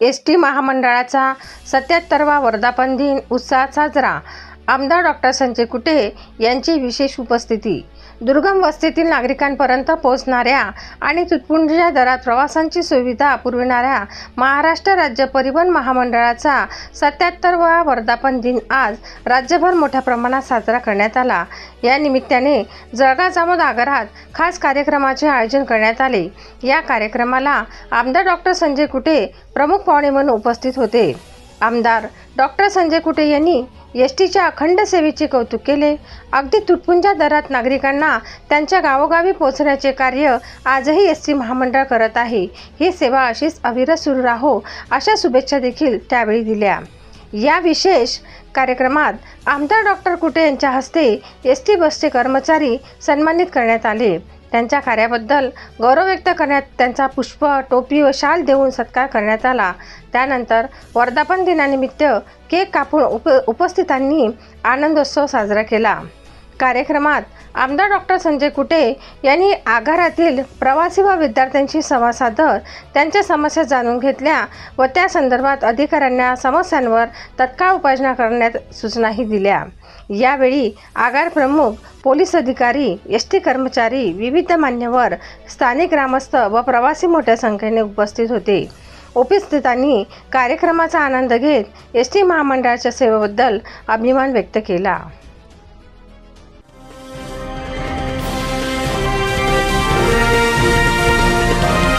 S T महामंडळाचा सत्याहत्तरवा वर्धापन दिन उत्साहात साजरा. आमदार डॉक्टर संजय कुटे यांची विशेष उपस्थिती. दुर्गम वस्तीतील नागरिकांपर्यंत पोहोचणाऱ्या आणि तुटपुंजीच्या दरात प्रवासांची सुविधा पुरविणाऱ्या महाराष्ट्र राज्य परिवहन महामंडळाचा सत्याहत्तरवा वर्धापन दिन आज राज्यभर मोठ्या प्रमाणात साजरा करण्यात आला. या निमित्ताने जळगाव जामोद आगारात खास कार्यक्रमाचे आयोजन करण्यात आले. या कार्यक्रमाला आमदार डॉक्टर संजय कुटे प्रमुख पाहुणे म्हणून उपस्थित होते. आमदार डॉक्टर संजय कुटे यांनी एस टीच्या अखंड सेवेचे कौतुक केले. अगदी तुटपुंजा दरात नागरिकांना त्यांच्या गावोगावी पोहोचण्याचे कार्य आजही एस टी महामंडळ करत आहे. ही सेवा अशीच अविरत सुरू राहो अशा शुभेच्छा देखील त्यावेळी दिल्या. या विशेष कार्यक्रमात आमदार डॉक्टर कुटे यांच्या हस्ते एस टी बसचे कर्मचारी सन्मानित करण्यात आले. त्यांच्या कार्याबद्दल गौरव व्यक्त करण्यात त्यांचा पुष्प टोपी व शाल देऊन सत्कार करण्यात आला. त्यानंतर वर्धापन दिनानिमित्त केक कापून उप उपस्थितांनी आनंदोत्सव साजरा केला. कार्यक्रमात आमदार डॉक्टर संजय कुटे यांनी आगारातील प्रवासी व विद्यार्थ्यांशी संवाद साधत त्यांच्या समस्या जाणून घेतल्या व त्या संदर्भात अधिकाऱ्यांना समस्यांवर तत्काळ उपाययोजना करण्यात सूचनाही दिल्या. यावेळी आगार प्रमुख पोलीस अधिकारी एस टी कर्मचारी विविध मान्यवर स्थानिक ग्रामस्थ व प्रवासी मोठ्या संख्येने उपस्थित होते. उपस्थितांनी कार्यक्रमाचा आनंद घेत एस टी महामंडळाच्या सेवेबद्दल अभिमान व्यक्त केला.